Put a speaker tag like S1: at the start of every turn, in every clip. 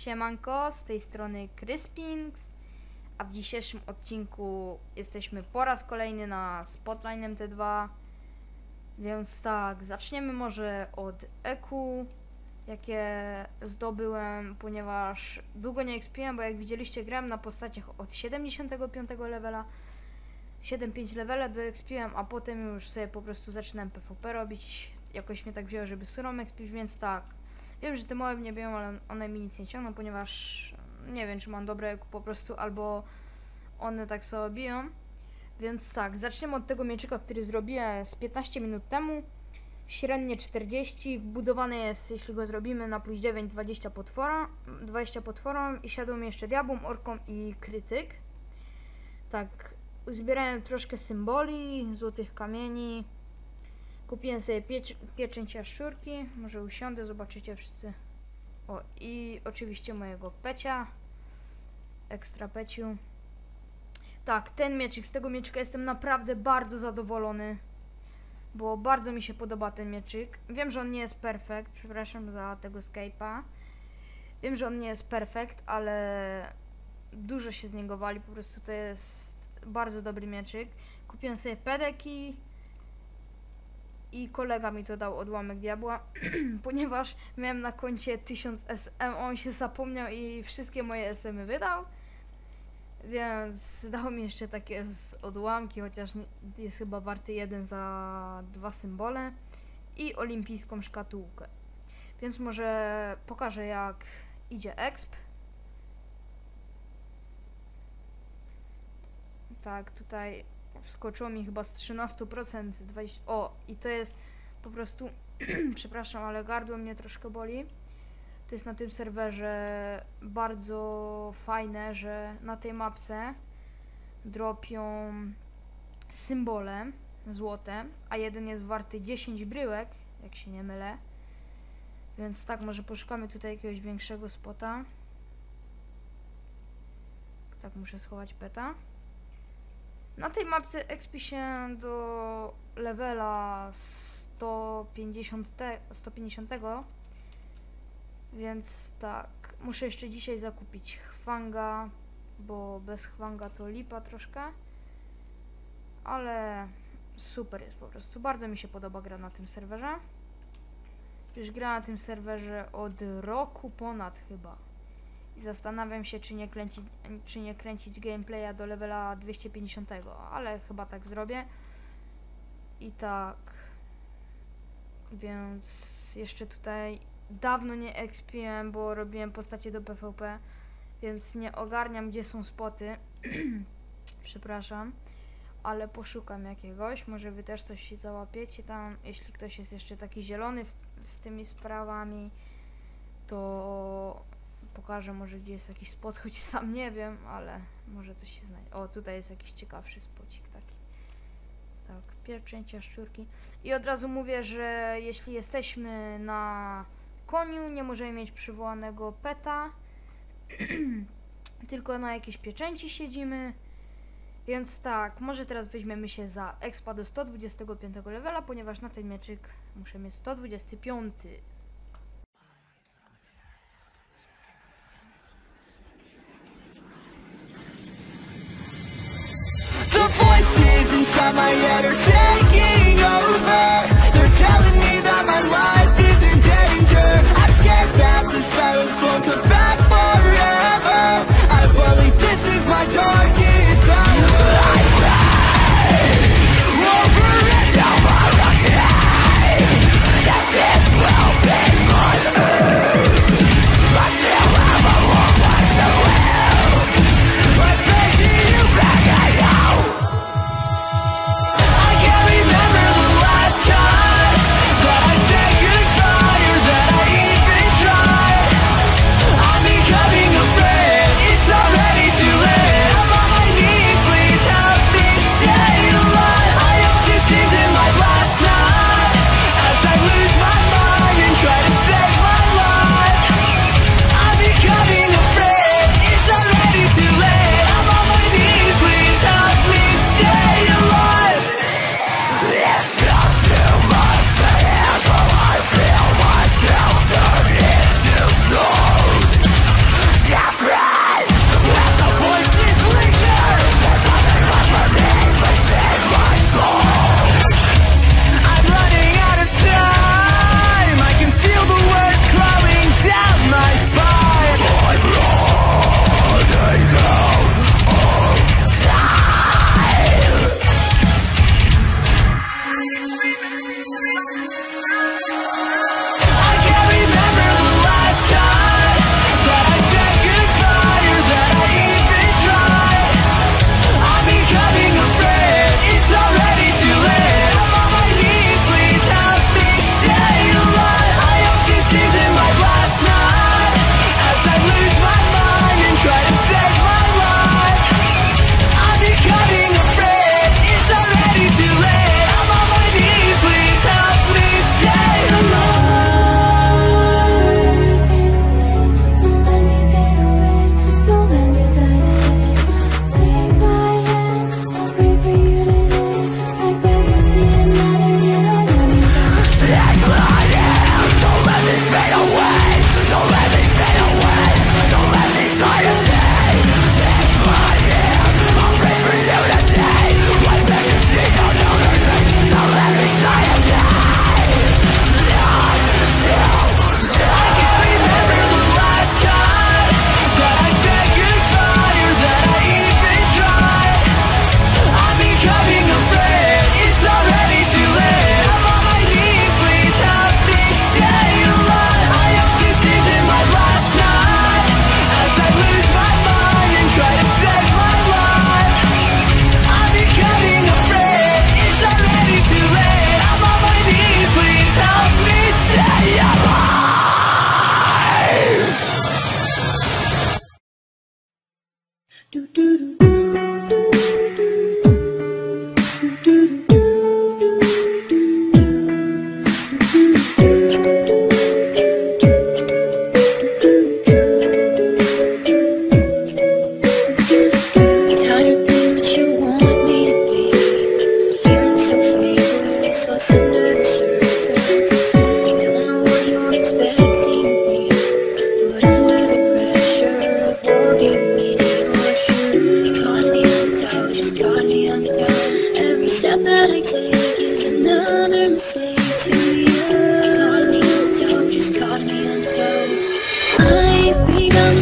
S1: Siemanko, z tej strony Crispings, a w dzisiejszym odcinku jesteśmy po raz kolejny na Spotline MT2, więc tak, zaczniemy może od EQ, jakie zdobyłem, ponieważ długo nie expiłem, bo jak widzieliście grałem na postaciach od 75 levela, 7-5 levela do expiłem, a potem już sobie po prostu zaczynałem PvP robić, jakoś mnie tak wzięło, żeby surą expić, więc tak, Wiem, że te małe mnie biją, ale one mi nic nie ciągną, ponieważ nie wiem, czy mam dobre EQ po prostu, albo one tak sobie biją. Więc tak, zaczniemy od tego mieczyka, który zrobiłem z 15 minut temu. Średnie 40, wbudowany jest, jeśli go zrobimy na plus 9, 20 potwora, 20 potworom i siadł jeszcze diabłom, orką i krytyk. Tak, uzbierałem troszkę symboli, złotych kamieni, Kupiłem sobie piecz pieczęć jaszczurki. Może usiądę, zobaczycie wszyscy. O, i oczywiście mojego pecia. Ekstra peciu. Tak, ten mieczyk, z tego mieczyka jestem naprawdę bardzo zadowolony. Bo bardzo mi się podoba ten mieczyk. Wiem, że on nie jest perfekt, przepraszam za tego Skype'a. Wiem, że on nie jest perfekt, ale dużo się z niego wali, po prostu to jest bardzo dobry mieczyk. Kupiłem sobie pedeki i kolega mi to dał odłamek diabła, ponieważ miałem na koncie 1000 SM, on się zapomniał i wszystkie moje SM-y wydał. Więc dał mi jeszcze takie z odłamki, chociaż jest chyba warty jeden za dwa symbole i olimpijską szkatułkę. Więc może pokażę jak idzie exp. Tak, tutaj wskoczyło mi chyba z 13% 20... O, i to jest po prostu... przepraszam, ale gardło mnie troszkę boli. To jest na tym serwerze bardzo fajne, że na tej mapce dropią symbole złote, a jeden jest warty 10 bryłek, jak się nie mylę. Więc tak, może poszukamy tutaj jakiegoś większego spota. Tak, muszę schować peta. Na tej mapce expi się do levela 150, 150 więc tak, muszę jeszcze dzisiaj zakupić chwanga, bo bez chwanga to lipa troszkę, ale super jest po prostu, bardzo mi się podoba gra na tym serwerze. Już gra na tym serwerze od roku ponad chyba. Zastanawiam się, czy nie, kręcić, czy nie kręcić gameplaya do levela 250, ale chyba tak zrobię. I tak. Więc jeszcze tutaj dawno nie expiłem, bo robiłem postacie do PvP, więc nie ogarniam, gdzie są spoty. Przepraszam. Ale poszukam jakiegoś, może wy też coś załapiecie tam, jeśli ktoś jest jeszcze taki zielony w, z tymi sprawami, to pokażę może gdzie jest jakiś spot, choć sam nie wiem, ale może coś się znajdzie. O, tutaj jest jakiś ciekawszy spocik taki. Tak, pieczęcia szczurki. I od razu mówię, że jeśli jesteśmy na koniu, nie możemy mieć przywołanego peta, tylko na jakiejś pieczęci siedzimy. Więc tak, może teraz weźmiemy się za expa do 125 levela, ponieważ na ten mieczyk muszę mieć 125.
S2: My head are taking over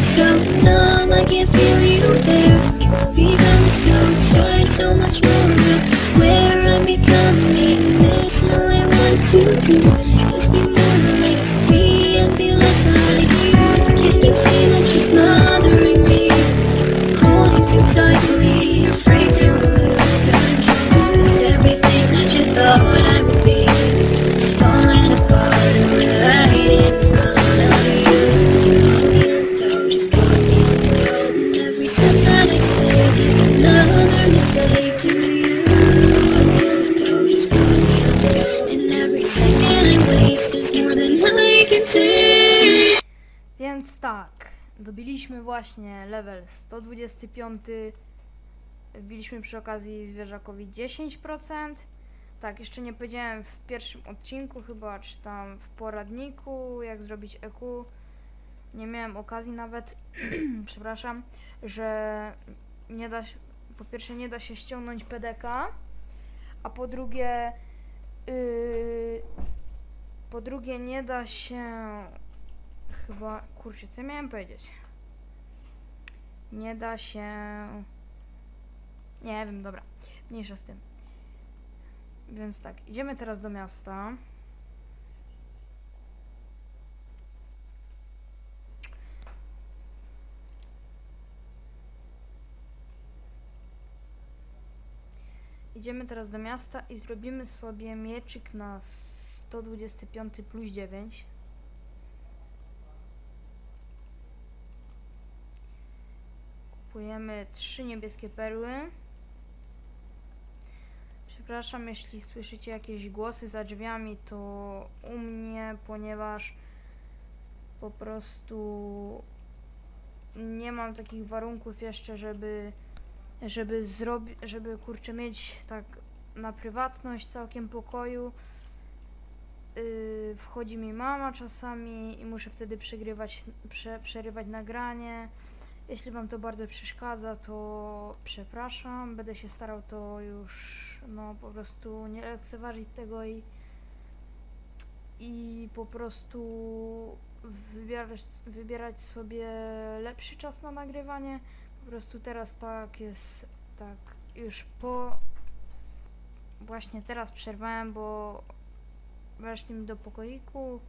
S3: so numb, I can't feel you there. Become so tired, so much more where I'm becoming. This all I want to do is be more like me and be less like you. Can you see that you're smothering me? Holding too tightly, afraid to
S1: dobiliśmy właśnie level 125. Wbiliśmy przy okazji zwierzakowi 10%. Tak, jeszcze nie powiedziałem w pierwszym odcinku chyba, czy tam w poradniku, jak zrobić EQ. Nie miałem okazji nawet, przepraszam, że nie da się, po pierwsze nie da się ściągnąć PDK, a po drugie, yy, po drugie nie da się chyba, kurczę, co miałem powiedzieć? Nie da się... Nie wiem, dobra, mniejsza z tym. Więc tak, idziemy teraz do miasta. Idziemy teraz do miasta i zrobimy sobie mieczyk na 125 plus 9. Kupujemy trzy niebieskie perły. Przepraszam, jeśli słyszycie jakieś głosy za drzwiami, to u mnie, ponieważ po prostu nie mam takich warunków jeszcze, żeby żeby zrobić, żeby kurczę mieć tak na prywatność całkiem pokoju. Yy, wchodzi mi mama czasami i muszę wtedy przegrywać, prze, przerywać nagranie. Jeśli Wam to bardzo przeszkadza, to przepraszam. Będę się starał to już, no po prostu nie lekceważyć tego i, i po prostu wybierać, wybierać sobie lepszy czas na nagrywanie. Po prostu teraz tak jest, tak już po, właśnie teraz przerwałem, bo weszli mi do pokoiku,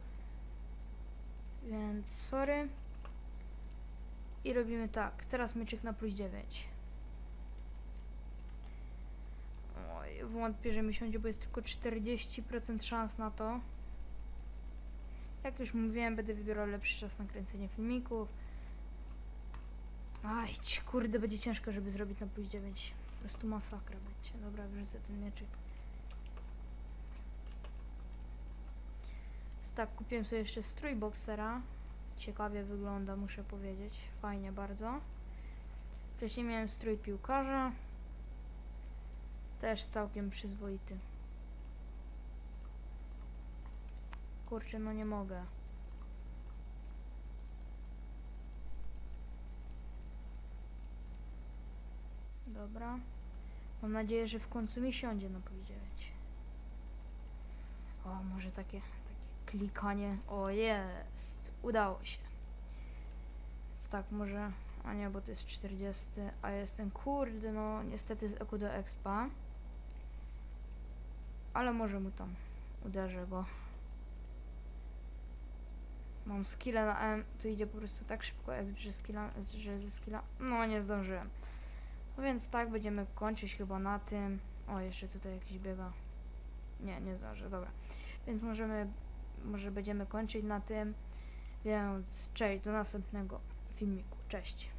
S1: więc sorry. I robimy tak, teraz mieczyk na plus 9. Oj, wątpię, że mi siądzie, bo jest tylko 40% szans na to. Jak już mówiłem, będę wybierał lepszy czas na kręcenie filmików. Aj, kurde, będzie ciężko, żeby zrobić na plus 9. Po prostu masakra będzie. Dobra, wrzucę ten mieczyk. Tak, kupiłem sobie jeszcze strój boksera. Ciekawie wygląda, muszę powiedzieć. Fajnie bardzo. Wcześniej miałem strój piłkarza. Też całkiem przyzwoity. Kurczę, no nie mogę. Dobra. Mam nadzieję, że w końcu mi siądzie plus 9. O, może takie klikanie. O, jest! Udało się. Więc tak, może... A nie, bo to jest 40, a jestem kurde, no niestety z Eku do Expa. Ale może mu tam uderzę go. Mam skilla na M, to idzie po prostu tak szybko, jak że, skilla, że ze skilla... No, nie zdążyłem. No więc tak, będziemy kończyć chyba na tym. O, jeszcze tutaj jakiś biega. Nie, nie zdążę, dobra. Więc możemy, może będziemy kończyć na tym. Więc cześć, do następnego filmiku. Cześć.